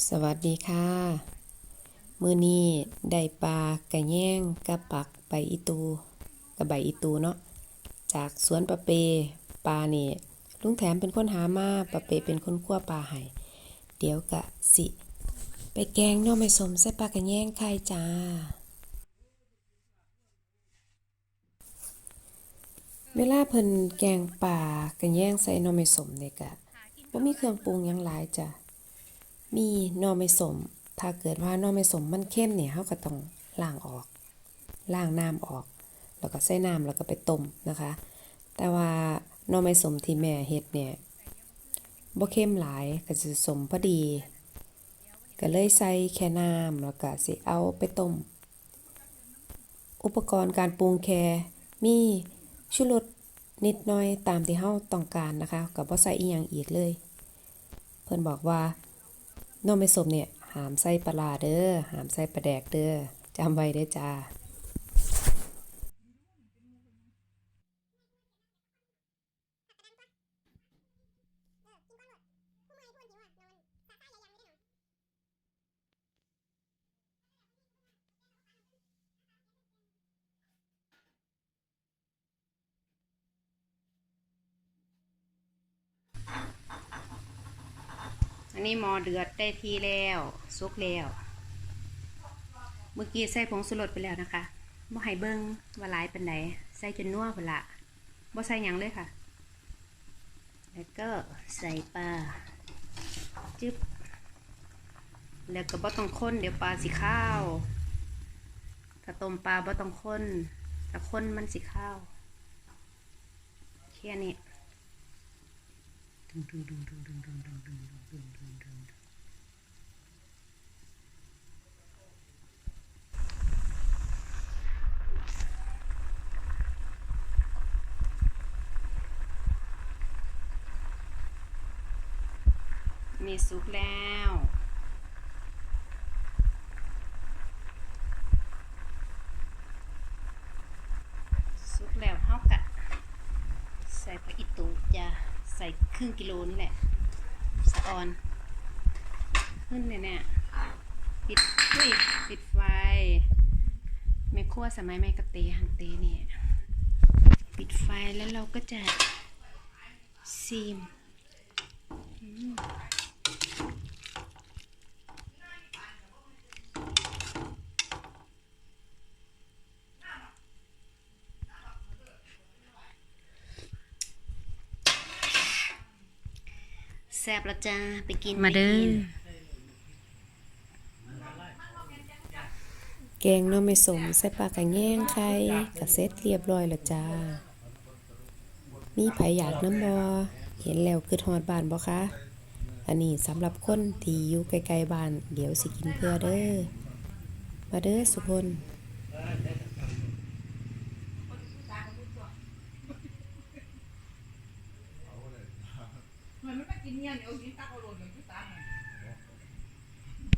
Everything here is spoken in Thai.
สวัสดีค่ะ มือนี้ได้ปลากระแยงกับปักใบอีตูกับใบอีตูเนาะจากสวนปะเปปลานี่ลุงแถมเป็นคนหามาปะเปเป็นคนคั่วปลาให้เดี๋ยวกะสิ ไปแกงน่อไม่สมใส่ปลากระแยงไข่จ้าเวลาเพิ่นแกงป่ากระแยงใส่น่อไม้สมเนี่ยกะบ่มีเครื่องปรุงยังหลายจ้ะ มีนอไม้สม ถ้าเกิดว่านอไม้สมมันเข้มเนี่ยเราก็ต้องล้างออกล้างน้ำออก แล้วก็ใส่น้ำแล้วก็ไปต้มนะคะ แต่ว่านอไม้สมที่แม่เฮ็ดเนี่ยบ่เข้มหลายก็จะสมพอดี ก็เลยใส่แค่น้ำแล้วก็สิเอาไปต้ม อุปกรณ์การปรุงแค่มีชูรสนิดหน่อยตามที่เฮาต้องการนะคะ ก็บ่ใส่อีหยังอีกเลย เพิ่นบอกว่า น้องไม่สมเนี่ยหามไส้ปลาเด้อหามไส้ปลาแดกเด้อจำไว้เด้อจ้า นี้หมอเดือดได้ทีแล้วสุกแล้ว เมื่อกี้ใส่ผงสุรสไปแล้วนะคะบ่ให้เบิ้งว่าหลายปานใดใส่จนนัวพุ่นละบ่ใส่หยังเลยค่ะ แล้วก็ใส่ปลาจึ๊บแล้วก็บ่ต้องข้นเดี๋ยวปลาสิข้าว ถ้าต้มปลาบ่ต้องข้นถ้าข้นมันสิข้าวแค่นี้ มีสุกแล้ว สุกแล้วเฮากะ ใส่ผักอีตูจะใส่ครึ่งกิโลนี่แหละสะออนขึ้นเลยเนี่ยปิดอุ้ยปิดไฟแม่ครัวสมัยแม่กะเตฮันเตเนี่ย ปิดไฟแล้วเราก็จะซีม แซ่บและจ้าไปกินมาเด้อไปกินแกงหน่อไม้สมใส่ปลากระแยงไข่ก็เสร็จเรียบร้อยแล้วจ้า มีไผอยากน้ำบ่เห็นแล้วคือฮอดบ้านบ่คะอันนี้สำหรับคนที่อยู่ไกลๆบ้าน เดี๋ยวสิกินเพื่อเด้อมาเด้อสุพลมัน ไม่กินเนี่ยเดี๋